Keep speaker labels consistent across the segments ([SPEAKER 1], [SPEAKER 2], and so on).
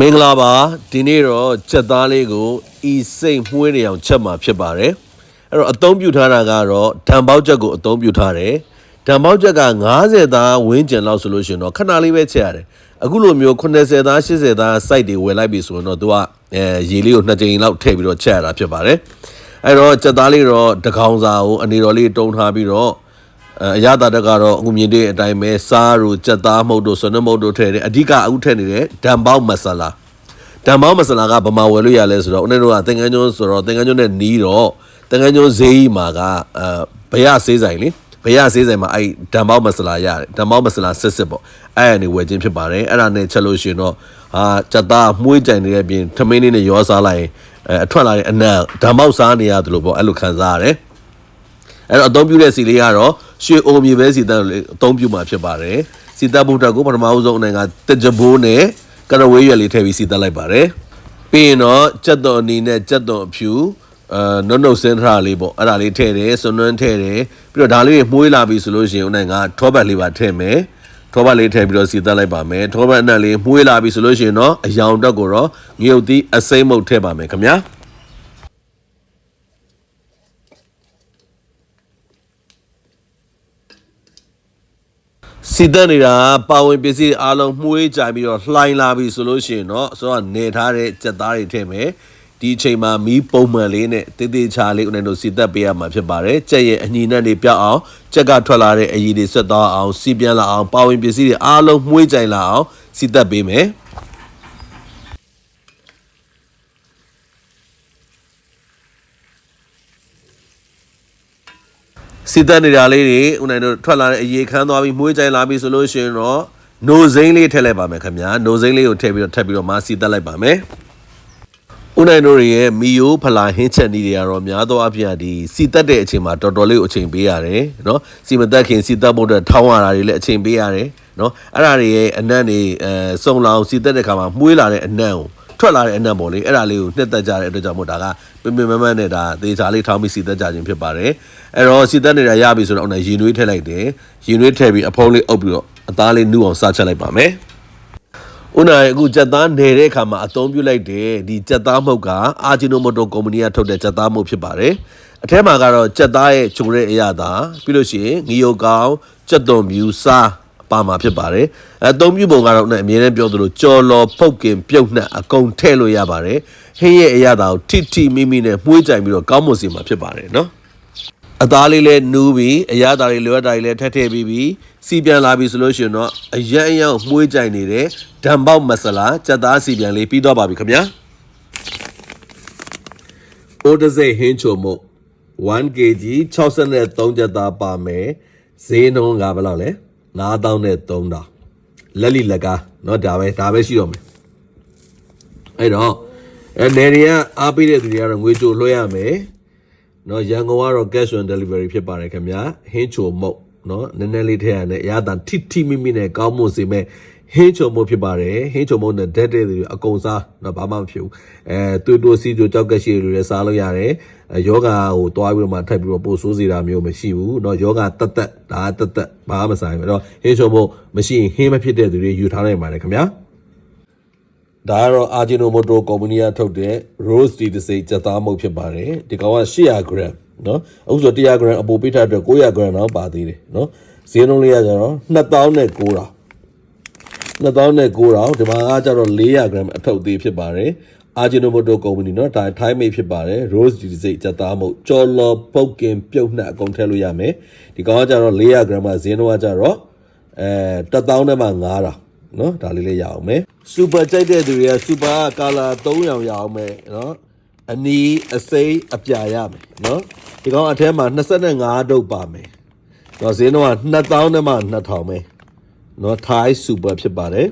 [SPEAKER 1] မင်္ဂလာပါဒီနေ့တော့ချက်သားလေးကိုဤစိတ်မှုေးနေအောင်ချက်မှာဖြစ်ပါတယ်အဲ့တော့အသုံးပြုထားတာကတော့ဓာန်ပေါက်ချက်ကိုအသုံးပြုထားတယ်ဓာန်ပေါက်ချက်က90သားဝင်းကျင်လောက်ဆိုလို့ရှိရင်တော့ခဏလေးပဲချက်ရတယ်အခုလိုမျိုး80သား80သား site တွေဝယ်လိုက်ပြီဆိုရင်တော့သူကအဲရေလေးကိုနှစ်ကြိမ်လောက်ထည့်ပြီးတော့ချက်ရတာဖြစ်ပါတယ်အဲ့တော့ချက်သားလေးတော့တကောင်စာကိုအနေတော်လေးတုံထားပြီးတော့ အဲအရသာတက်ကတော့အခုမြင်တဲ့အတိုင်းပဲစားတို့ကြက်သားမှုတ်တို့ဆွနမှုတ်တို့ထည့်တယ်အဓိကအခုထည့်နေတဲ့ဒံပေါက်မဆလာဒံပေါက်မဆလာကဗမာဝယ်လို့ရလဲဆိုတော့ဦးနေတို့ကသင်္ကန်းကျွန်းဆိုတော့သင်္ကန်းကျွန်းနဲ့နီးတော့သင်္ကန်းကျွန်းဈေးကြီးမှာကအဲဘရဆေးဆိုင်လေဘရဆေးဆိုင်မှာအဲ့ဒံပေါက်မဆလာရတယ်ဒံပေါက်မဆလာစစ်စစ်ပေါ့အဲ့အနေဝယ်ခြင်းဖြစ်ပါတယ်အဲ့ဒါနဲ့ချက်လို့ရှိရင်တော့ဟာကြက်သားမှုေးကြိုင်နေတဲ့အပြင်ထမင်းလေးနဲ့ရောစားလိုက်ရင်အဲအထွက်လာတဲ့အနံ့ဒံပေါက်စားနေရတယ်လို့ပေါ့အဲ့လိုခံစားရတယ်အဲ့တော့အသုံးပြုတဲ့စီလေးကတော့ ရွှေအိုမြေပဲစီတက်လေးအသုံးပြုမှာဖြစ်ပါတယ်စီတက်ဘုတ်တက်ကိုပထမဦးဆုံးအနေကတက်ကြဘိုးနဲ့ကရဝေးရွက်လေးထည့်ပြီးစီတက်လိုက်ပါတယ်ပြီးရင်တော့ကြက်တော်အနေနဲ့ကြက်တော်အဖြူအဲနုံနုံစင်းထရာလေးပေါ့အဲ့ဒါလေးထည့်တယ်စွန်းနှွန်းထည့်တယ်ပြီးတော့ဒါလေးတွေမှုေးလာပြီဆိုလို့ရှိရင်ဦးနိုင်ကထောပတ်လေးပါထည့်မယ်ထောပတ်လေးထည့်ပြီးတော့စီတက်လိုက်ပါမယ်ထောပတ်အနက်လေးမှုေးလာပြီဆိုလို့ရှိရင်တော့အယောင်တက်ကိုတော့ငရုတ်သီးအစိမ့်မုတ်ထည့်ပါမယ်ခင်ဗျာ စီတက်နေတာပါဝင်ပစ္စည်းအားလုံးမှုေးကြိုင်ပြီးတော့လှိုင်းလာပြီဆိုလို့ရှိရင်တော့ဆိုတော့နေထားတဲ့ကြက်သားတွေထည့်မယ်ဒီအချိန်မှာမီးပုံမှန်လေးနဲ့တေးသေးချာလေးဦးနေတို့စီတက်ပေးရမှာဖြစ်ပါတယ်ကြက်ရဲ့အညီနဲ့တွေပြောက်အောင်ကြက်ကထွက်လာတဲ့အရည်တွေဆက်သွားအောင်စီပြန်လာအောင်ပါဝင်ပစ္စည်းတွေအားလုံးမှုေးကြိုင်လာအောင်စီတက်ပေးမယ် စီတက်နေတာလေးတွေဦးနိုင်တို့ထွက်လာတဲ့အရေခမ်းသွားပြီးမွှေးကြိုင်လာပြီးဆိုလို့ရှိရင်တော့နိုစိမ့်လေးထည့်လိုက်ပါမယ်ခင်ဗျာနိုစိမ့်လေးကိုထည့်ပြီးတော့ထပ်ပြီးတော့မစီတက်လိုက်ပါမယ်ဦးနိုင်တို့ရဲ့မီယိုဖလာဟင်းချက်နည်းတွေကတော့များသောအားဖြင့်ဒီစီတက်တဲ့အချိန်မှာတော်တော်လေးကိုအချိန်ပေးရတယ်နော်စီမတက်ခင်စီတက်ဖို့အတွက်ထောင်းရတာတွေလည်းအချိန်ပေးရတယ်နော်အဲ့ဒါတွေရဲ့အနံ့တွေအဲစုံလောင်စီတက်တဲ့ခါမှာမှုေးလာတဲ့အနံ့ကို ထွက်လာတဲ့အနံ့ပေါ့လေအဲ့ဒါလေးကိုနှစ်သက်ကြတဲ့အတွက်ကြောင့်မို့ဒါကပင်ပင်မမတ်နဲ့ဒါသေချာလေးထောင်းပြီးစီတက်ကြခြင်းဖြစ်ပါတယ်အဲ့တော့စီတက်နေတာရပြီဆိုတော့အောင်ရင်နွေးထည့်လိုက်တယ်ရင်နွေးထည့်ပြီးအဖုံးလေးအုပ်ပြီးတော့အသားလေးနူးအောင်စားချက်လိုက်ပါမယ်ဦးနိုင်အခုကြက်သားနေတဲ့အခါမှာအသုံးပြုလိုက်တဲ့ဒီကြက်သားမှုတ်ကအာဂျီနိုမိုတိုကုမ္ပဏီကထုတ်တဲ့ကြက်သားမှုတ်ဖြစ်ပါတယ်အထဲမှာကတော့ကြက်သားရဲ့ဂျုံတဲ့အရာသာပြီးလို့ရှိရင်ငီယိုကောင်ကြက်သွန်မြူစား ပါမှာဖြစ်ပါတယ်အဲအသုံးပြုပုံကတော့နဲ့အမြဲတမ်းပြောသလိုကြော်လော်ပုတ်ကင်ပြုတ်နှက်အကုန်ထည့်လို့ရပါတယ်ဟင်းရဲ့အရာသာကိုထိထိမိမိနဲ့မှုေးကြိုင်ပြီးတော့ကောင်းမွန်စီမှာဖြစ်ပါတယ်နော်အသားလေးလည်းနူးပြီးအရသာလေးလိုအပ်တာလေးလည်းထက်ထည့်ပြီးပြီးစီပြန်လာပြီဆိုလို့ရှိရင်တော့အရန်အရန်မှုေးကြိုင်နေတဲ့ဓာန်ပေါက်မဆလာစက်သားစီပြန်လေးပြီးတော့ပါပြီခင်ဗျာအိုတစိဟင်းချိုမို့ 1kg 63ကျက်သားပါမယ်ဈေးနှုန်းကဘယ်လောက်လဲ 9000နဲ့3000လက်လီလက်ကားเนาะဒါပဲဒါပဲရှိတော့မယ်အဲ့တော့အဲနေရီကအားပေးတဲ့သူတွေကတော့ငွေကြိုလွှဲရမယ် เนาะရန်ကုန်ကတော့ cash on delivery ဖြစ်ပါတယ်ခင်ဗျာဟင်းချိုမုတ်เนาะနည်းနည်းလေးထည့်ရတဲ့အရာတန်ထိထိမိမိနဲ့ကောင်းမွန်စေမဲ့ ဟင်းချုံမုံဖြစ်ပါတယ်ဟင်းချုံမုံနဲ့ဓာတ်တဲ့တွေအကုန်စားတော့ဘာမှမဖြစ်ဘူးအဲသွေးတိုးစီးကြိုကြောက်ကက်ရှိတွေလည်းစားလို့ရတယ်ယောဂဟိုတွားပြီးတော့မှထပ်ပြီးတော့ပို့ဆိုးစေတာမျိုးမရှိဘူးเนาะယောဂတက်တက်ဒါတက်တက်ဘာမှမဆိုင်ဘူးအဲ့တော့ဟင်းချုံမုံမရှိရင်ဟင်းမဖြစ်တဲ့သူတွေယူထားနိုင်ပါတယ်ခင်ဗျာဒါကတော့ Ajinomoto Company ကထုတ်တဲ့ Rose Tea တစ်စိမ့်ကြက်သားမုတ်ဖြစ်ပါတယ်ဒီကောင်က800 gram เนาะအခုဆို100 gram အပိုပေးထားအတွက်900 gram တော့ပါသေးတယ်เนาะဈေးနှုန်းလေးကကျတော့2900 2900ဒီမှာကကြတော့400 gram အထုပ်သေးဖြစ်ပါတယ်အာဂျီနိုမိုတိုကုမ္ပဏီเนาะဒါထိုင်းမေးဖြစ်ပါတယ် rose ဒီစိတ်ကြက်သားမဟုတ်ကြော်လော်ပုတ်ကင်ပြုတ်နှက်အကုန်ထည့်လို့ရမယ်ဒီကောင်ကကြတော့400 gram ဈေးနှုန်းကကြတော့အဲ1000နဲ့မှ900เนาะဒါလေးလေးရအောင်မယ်စူပါကြိုက်တဲ့သူတွေကစူပါကကာလာ3ရောင်ရအောင်မယ်เนาะအနီအစိမ့်အပြာရမယ်เนาะဒီကောင်အထဲမှာ25ဒုတ်ပါမယ်တော့ဈေးနှုန်းက2000နဲ့မှ2000ပဲ နော် Thai Super ဖြစ်ပါတယ်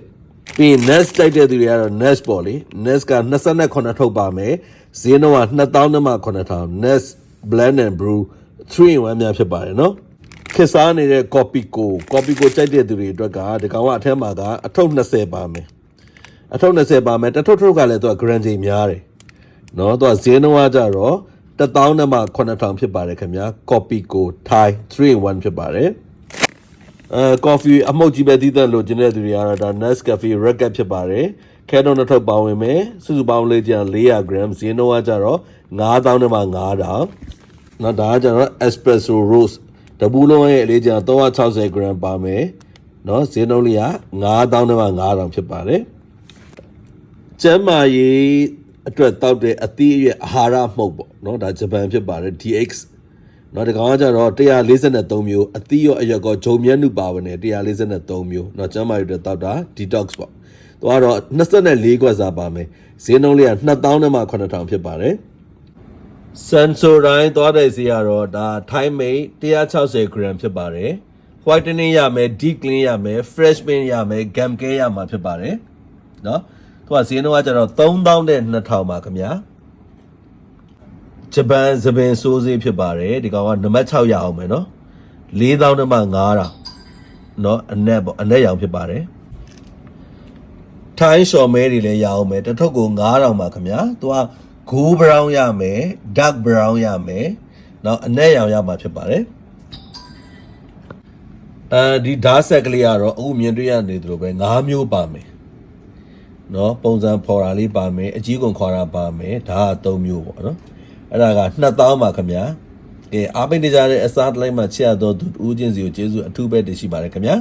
[SPEAKER 1] ပြီးရင် Nest ကြိုက်တဲ့သူတွေကတော့ Nest ပေါ့လေ Nest က28ထုတ်ပါမယ်ဈေးတော့2000နဲ့မှ9000 Nest Blend and Brew 3 in 1များဖြစ်ပါတယ်နော်ခစ်စားနေတဲ့ copy ကို copy ကိုကြိုက်တဲ့သူတွေအတွက်ကဒီကောင်ကအထက်မှာကအထုပ်20ပါမယ်အထုပ်20ပါမယ်တစ်ထုပ်ထုပ်ကလည်းသူက grand ချိန်များတယ်နော်သူကဈေးနှုန်းကကြတော့1000နဲ့မှ9000ဖြစ်ပါတယ်ခင်ဗျာ copy ကို Thai 3 in 1ဖြစ်ပါတယ် အဲကော်ဖီအမှုတ်ကြီးပဲသီးသန့်လို့ကျင်တဲ့သူတွေကတော့ဒါ Nescafe Red Cap ဖြစ်ပါတယ်ခဲတော့နှစ်ထုပ်ပါဝင်မယ်စုစုပေါင်းလေးကြံ400 gram ဈေးနှုန်းကကြတော့9000နဲ့မှ9000နော်ဒါကကြတော့ Espresso Roast တပူလုံးရဲ့အလေးကြံ360 gram ပါမယ်နော်ဈေးနှုန်းလေးက9000နဲ့မှ9000ဖြစ်ပါတယ်ကျမ်းမာရေးအတွက်တောက်တဲ့အသီးအရွက်အာဟာရမှုတ်ပေါ့နော်ဒါဂျပန်ဖြစ်ပါတယ် DX နော်ဒီကောင်ကကြတော့143မျိုးအသီးရောအရက်ကောဂျုံမျက်နှုပါဝင်တယ်143မျိုးနော်ကျမ်းမာရေးအတွက်တောက်တာ detox ပေါ့သူကတော့24ခွက်စားပါမယ်ဈေးနှုန်းလေးက2000နဲ့မှ8000ဖြစ်ပါတယ်ဆန်ဆိုတိုင်းသွားတဲ့ဈေးကတော့ဒါ time mate 160 gram ဖြစ်ပါတယ် whitening ရမယ် deep clean ရမယ် fresh pin ရမယ် gam care ရမှာဖြစ်ပါတယ်နော်သူကဈေးနှုန်းကကြတော့3000နဲ့2000ပါခင်ဗျာ ဂျပန်သပင်စိုးစေးဖြစ်ပါတယ်ဒီကောင်ကနံပါတ်6ရအောင်မယ်နော်4000နဲ့မှ9000เนาะအနက်ပေါ့အနက်ရောင်ဖြစ်ပါတယ်ထိုင်းရှော်မဲတွေလည်းရအောင်မယ်တစ်ထုပ်ကို9000ပါခင်ဗျာသူက gold brown ရမယ် dark brown ရမယ်เนาะအနက်ရောင်ရမှာဖြစ်ပါတယ်အဲဒီဓာတ်ဆက်ကလေးကတော့အခုမြင်တွေ့ရနေသလိုပဲ9မျိုးပါမယ်เนาะပုံစံဖော်တာလေးပါမယ်အကြီးကုန်ခွာတာပါမယ်ဒါက3မျိုးပေါ့နော် အဲ့ဒါက2000ပါခင်ဗျာကဲအားပေးနေကြတဲ့အစားတလိုက်မှချက်ရတော့သူဦးချင်းစီကိုကျေးဇူးအထူးပဲတင်ရှိပါတယ်ခင်ဗျာ